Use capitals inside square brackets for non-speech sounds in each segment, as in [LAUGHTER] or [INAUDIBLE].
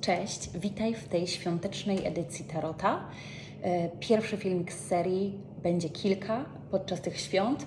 Cześć, witaj w tej świątecznej edycji Tarota. E, Pierwszy filmik z serii będzie kilka podczas tych świąt.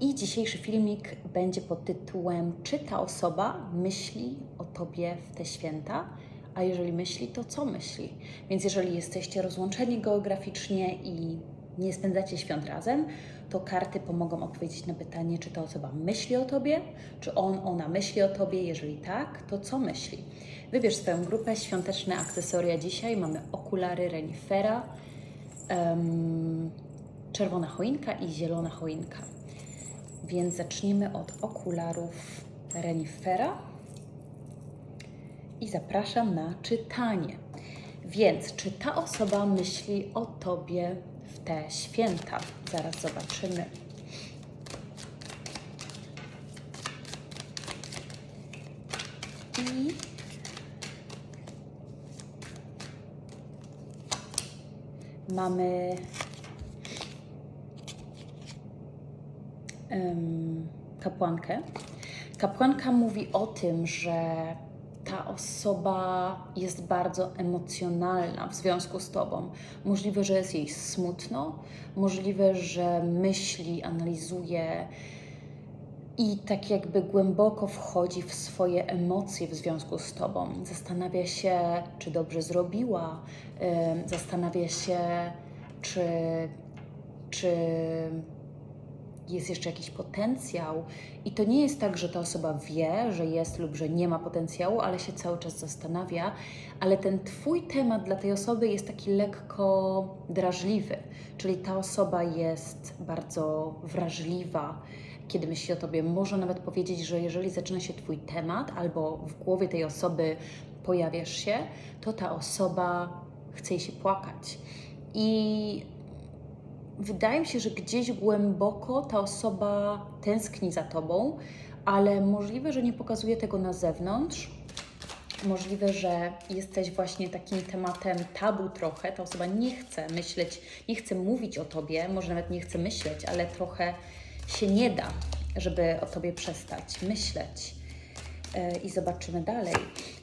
I dzisiejszy filmik będzie pod tytułem Czy ta osoba myśli o Tobie w te święta? A jeżeli myśli, to co myśli? Więc jeżeli jesteście rozłączeni geograficznie i nie spędzacie świąt razem, to karty pomogą odpowiedzieć na pytanie, czy ta osoba myśli o Tobie, czy on, ona myśli o Tobie. Jeżeli tak, to co myśli? Wybierz swoją grupę, świąteczne akcesoria dzisiaj. Mamy okulary renifera, em, czerwona choinka i zielona choinka. Więc zaczniemy od okularów renifera i zapraszam na czytanie. Więc czy ta osoba myśli o Tobie w te święta? Zaraz zobaczymy. I mamy kapłankę. Kapłanka mówi o tym, że ta osoba jest bardzo emocjonalna w związku z tobą. Możliwe, że jest jej smutno, możliwe, że myśli, analizuje i tak jakby głęboko wchodzi w swoje emocje w związku z tobą. Zastanawia się, czy dobrze zrobiła, zastanawia się, czy, czy jest jeszcze jakiś potencjał. I to nie jest tak, że ta osoba wie, że jest lub że nie ma potencjału, ale się cały czas zastanawia. Ale ten Twój temat dla tej osoby jest taki lekko drażliwy, czyli ta osoba jest bardzo wrażliwa. Kiedy myśli o tobie, może nawet powiedzieć, że jeżeli zaczyna się Twój temat albo w głowie tej osoby pojawiasz się, to ta osoba chce jej się płakać. I wydaje mi się, że gdzieś głęboko ta osoba tęskni za tobą, ale możliwe, że nie pokazuje tego na zewnątrz. Możliwe, że jesteś właśnie takim tematem tabu trochę. Ta osoba nie chce myśleć, nie chce mówić o tobie, może nawet nie chce myśleć, ale trochę się nie da, żeby o tobie przestać myśleć. E, I zobaczymy dalej.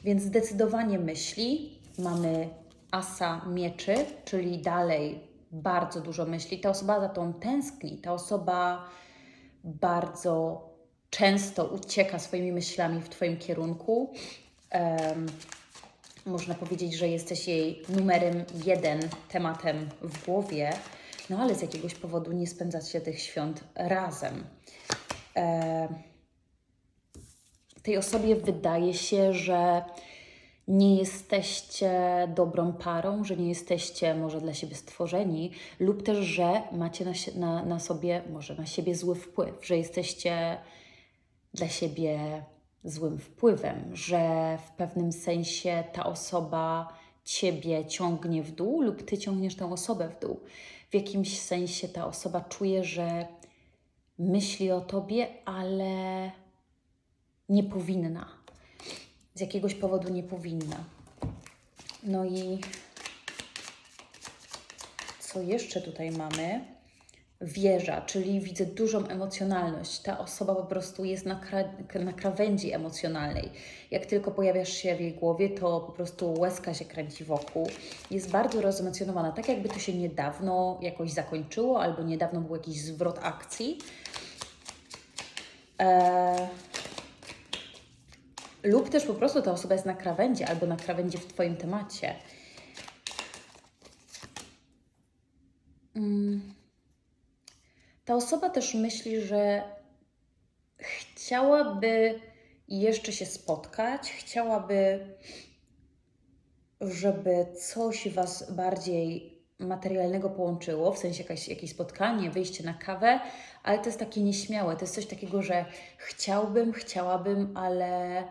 Więc zdecydowanie myśli. Mamy asa mieczy, czyli dalej bardzo dużo myśli. Ta osoba za tą tęskni. Ta osoba bardzo często ucieka swoimi myślami w Twoim kierunku. Em, można powiedzieć, że jesteś jej numerem jeden tematem w głowie, no ale z jakiegoś powodu nie spędzacie tych świąt razem. Em, tej osobie wydaje się, że nie jesteście dobrą parą, że nie jesteście może dla siebie stworzeni, lub też, że macie na, na, na sobie, może na siebie zły wpływ, że jesteście dla siebie złym wpływem, że w pewnym sensie ta osoba ciebie ciągnie w dół, lub ty ciągniesz tę osobę w dół. W jakimś sensie ta osoba czuje, że myśli o tobie, ale nie powinna. Z jakiegoś powodu nie powinna. No i co jeszcze tutaj mamy? Wieża, czyli widzę dużą emocjonalność. Ta osoba po prostu jest na, kra- na krawędzi emocjonalnej. Jak tylko pojawiasz się w jej głowie, to po prostu łezka się kręci wokół. Jest bardzo rozemocjonowana, tak jakby to się niedawno jakoś zakończyło, albo niedawno był jakiś zwrot akcji. Eee, lub też po prostu ta osoba jest na krawędzi, albo na krawędzi w Twoim temacie. Mm. Ta osoba też myśli, że chciałaby jeszcze się spotkać, chciałaby, żeby coś Was bardziej materialnego połączyło, w sensie jakieś, jakieś spotkanie, wyjście na kawę, ale to jest takie nieśmiałe. To jest coś takiego, że chciałbym, chciałabym, ale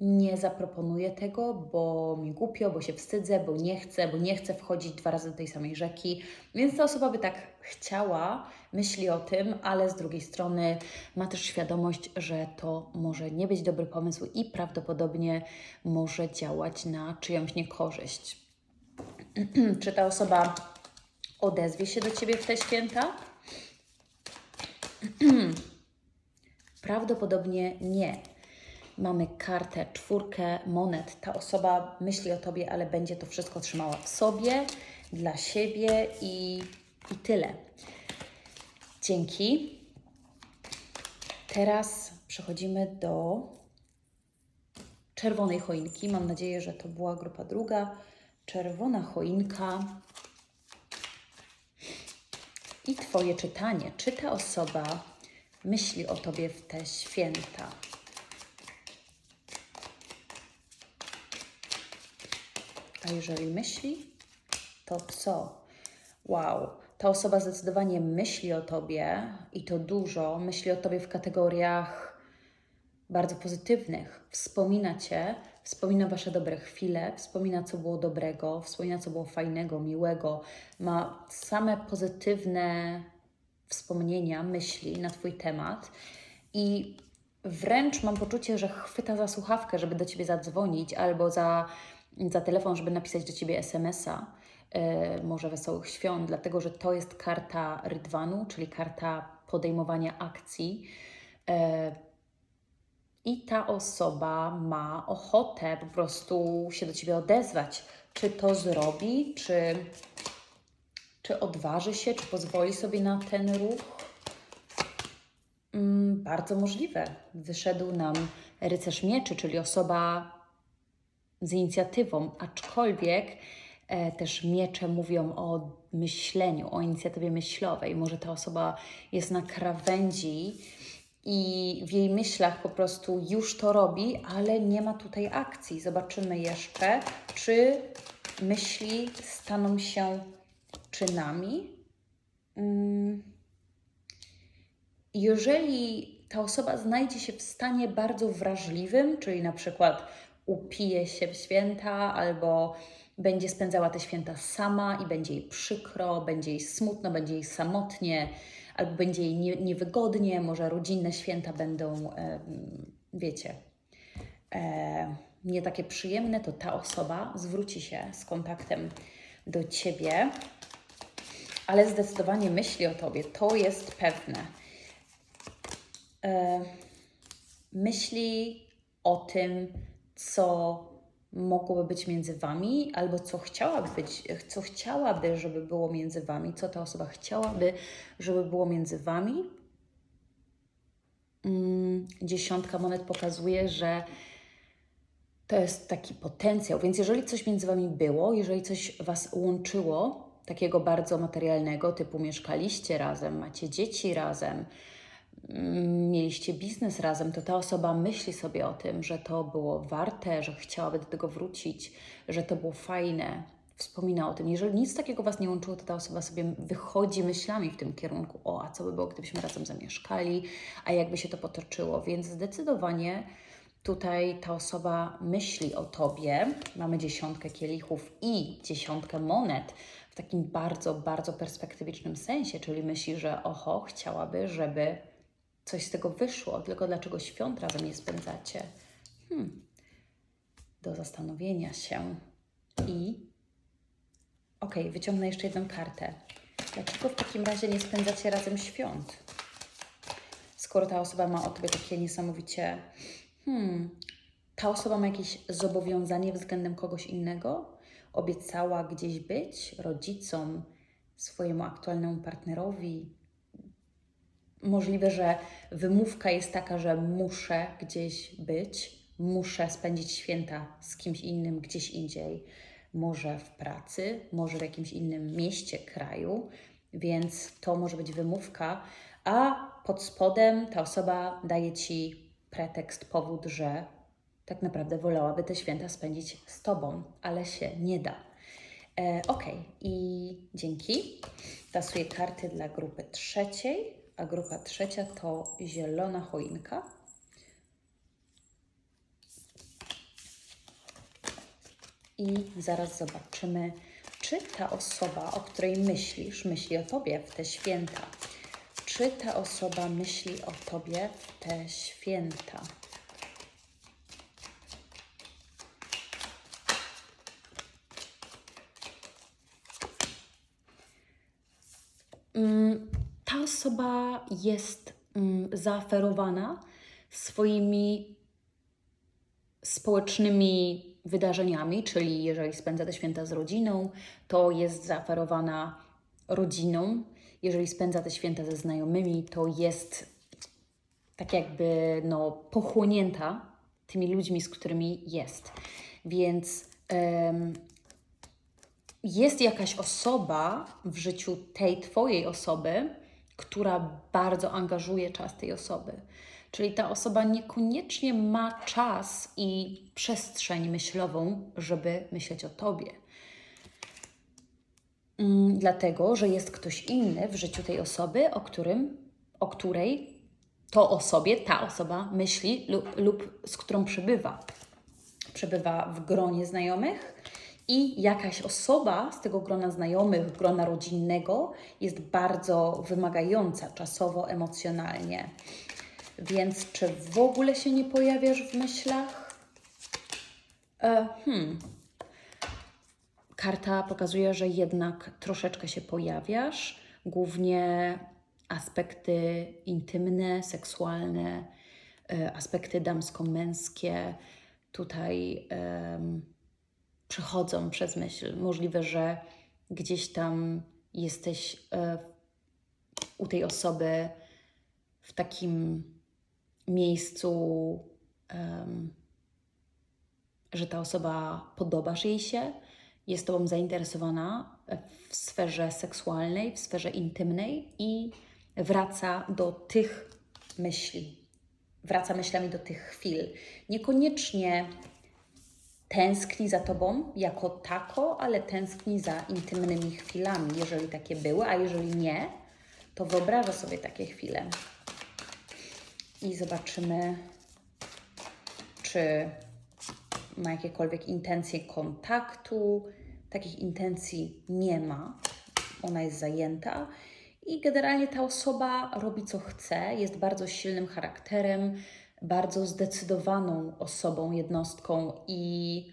nie zaproponuję tego, bo mi głupio, bo się wstydzę, bo nie chcę, bo nie chcę wchodzić dwa razy do tej samej rzeki. Więc ta osoba by tak chciała, myśli o tym, ale z drugiej strony ma też świadomość, że to może nie być dobry pomysł i prawdopodobnie może działać na czyjąś niekorzyść. [CLEARS THROAT] Czy ta osoba odezwie się do Ciebie w te święta? [CLEARS THROAT] Prawdopodobnie nie. Mamy kartę, czwórkę monet. Ta osoba myśli o tobie, ale będzie to wszystko trzymała w sobie, dla siebie i, i tyle. Dzięki. Teraz przechodzimy do czerwonej choinki. Mam nadzieję, że to była grupa druga. Czerwona choinka. I Twoje czytanie. Czy ta osoba myśli o Tobie w te święta? A jeżeli myśli, to co? Wow, ta osoba zdecydowanie myśli o tobie i to dużo. Myśli o tobie w kategoriach bardzo pozytywnych. Wspomina cię, wspomina wasze dobre chwile, wspomina co było dobrego, wspomina co było fajnego, miłego. Ma same pozytywne wspomnienia, myśli na twój temat i wręcz mam poczucie, że chwyta za słuchawkę, żeby do ciebie zadzwonić albo za, za telefon, żeby napisać do ciebie SMS-a. E, może wesołych świąt, dlatego że to jest karta Rydwanu, czyli karta podejmowania akcji. E, I ta osoba ma ochotę po prostu się do ciebie odezwać. Czy to zrobi, czy, czy odważy się, czy pozwoli sobie na ten ruch? Mm, bardzo możliwe. Wyszedł nam rycerz mieczy, czyli osoba z inicjatywą, aczkolwiek e, też miecze mówią o myśleniu, o inicjatywie myślowej. Może ta osoba jest na krawędzi i w jej myślach po prostu już to robi, ale nie ma tutaj akcji. Zobaczymy jeszcze, czy myśli staną się czynami. Mm. Jeżeli ta osoba znajdzie się w stanie bardzo wrażliwym, czyli na przykład upije się w święta albo będzie spędzała te święta sama i będzie jej przykro, będzie jej smutno, będzie jej samotnie, albo będzie jej nie, niewygodnie, może rodzinne święta będą, e, wiecie, e, nie takie przyjemne, to ta osoba zwróci się z kontaktem do ciebie, ale zdecydowanie myśli o tobie, to jest pewne. E, myśli o tym, co mogłoby być między wami, albo co chciałaby być, co chciałaby, żeby było między wami, co ta osoba chciałaby, żeby było między wami. Mm, Dziesiątka monet pokazuje, że to jest taki potencjał. Więc jeżeli coś między wami było, jeżeli coś was łączyło, takiego bardzo materialnego, typu mieszkaliście razem, macie dzieci razem, mieliście biznes razem, to ta osoba myśli sobie o tym, że to było warte, że chciałaby do tego wrócić, że to było fajne. Wspomina o tym. Jeżeli nic takiego Was nie łączyło, to ta osoba sobie wychodzi myślami w tym kierunku. O, a co by było, gdybyśmy razem zamieszkali, a jakby się to potoczyło. Więc zdecydowanie tutaj ta osoba myśli o Tobie. Mamy dziesiątkę kielichów i dziesiątkę monet w takim bardzo, bardzo perspektywicznym sensie, czyli myśli, że oho, chciałaby, żeby coś z tego wyszło, tylko dlaczego świąt razem nie spędzacie? Hmm. Do zastanowienia się. I okej, wyciągnę jeszcze jedną kartę. Dlaczego w takim razie nie spędzacie razem świąt? Skoro ta osoba ma o tobie takie niesamowicie. Hmm, ta osoba ma jakieś zobowiązanie względem kogoś innego? Obiecała gdzieś być rodzicom, swojemu aktualnemu partnerowi, możliwe, że wymówka jest taka, że muszę gdzieś być, muszę spędzić święta z kimś innym gdzieś indziej, może w pracy, może w jakimś innym mieście, kraju, więc to może być wymówka, a pod spodem ta osoba daje ci pretekst, powód, że tak naprawdę wolałaby te święta spędzić z tobą, ale się nie da. E, ok, i dzięki. Tasuję karty dla grupy trzeciej a grupa trzecia to zielona choinka. I zaraz zobaczymy, czy ta osoba, o której myślisz, myśli o Tobie w te święta. Czy ta osoba myśli o Tobie w te święta? Mm, ta osoba jest mm, zaoferowana swoimi społecznymi wydarzeniami, czyli jeżeli spędza te święta z rodziną, to jest zaoferowana rodziną. Jeżeli spędza te święta ze znajomymi, to jest tak jakby no, pochłonięta tymi ludźmi, z którymi jest. Więc em, jest jakaś osoba w życiu tej Twojej osoby, która bardzo angażuje czas tej osoby. Czyli ta osoba niekoniecznie ma czas i przestrzeń myślową, żeby myśleć o Tobie. Mm, dlatego, że jest ktoś inny w życiu tej osoby, o, którym, o której to osobie ta osoba myśli lub, lub z którą przebywa. Przebywa w gronie znajomych i jakaś osoba z tego grona znajomych, grona rodzinnego jest bardzo wymagająca czasowo, emocjonalnie. Więc czy w ogóle się nie pojawiasz w myślach? E, hmm. Karta pokazuje, że jednak troszeczkę się pojawiasz, głównie aspekty intymne, seksualne, e, aspekty damsko-męskie tutaj em, przechodzą przez myśl. Możliwe, że gdzieś tam jesteś e, u tej osoby w takim miejscu, że ta osoba podobasz jej się, jest Tobą zainteresowana w sferze seksualnej, w sferze intymnej i wraca do tych myśli. Wraca myślami do tych chwil. Niekoniecznie tęskni za Tobą jako tako, ale tęskni za intymnymi chwilami, jeżeli takie były, a jeżeli nie, to wyobraża sobie takie chwile. I zobaczymy, czy ma jakiekolwiek intencje kontaktu. Takich intencji nie ma. Ona jest zajęta. I generalnie ta osoba robi co chce, jest bardzo silnym charakterem, bardzo zdecydowaną osobą, jednostką i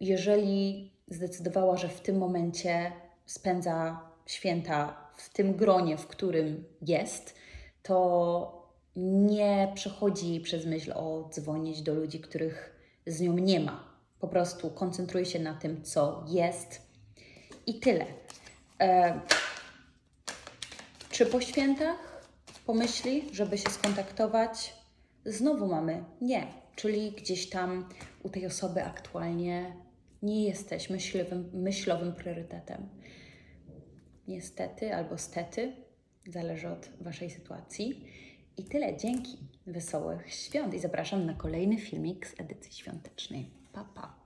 jeżeli zdecydowała, że w tym momencie spędza święta w tym gronie, w którym jest, to nie przechodzi przez myśl o dzwonić do ludzi, których z nią nie ma. Po prostu koncentruje się na tym, co jest i tyle. E, czy po świętach pomyśli, żeby się skontaktować? Znowu mamy nie, czyli gdzieś tam u tej osoby aktualnie nie jesteś myślowym, myślowym priorytetem. Niestety albo stety, zależy od Waszej sytuacji. I tyle, dzięki. Wesołych świąt i zapraszam na kolejny filmik z edycji świątecznej. Pa, pa.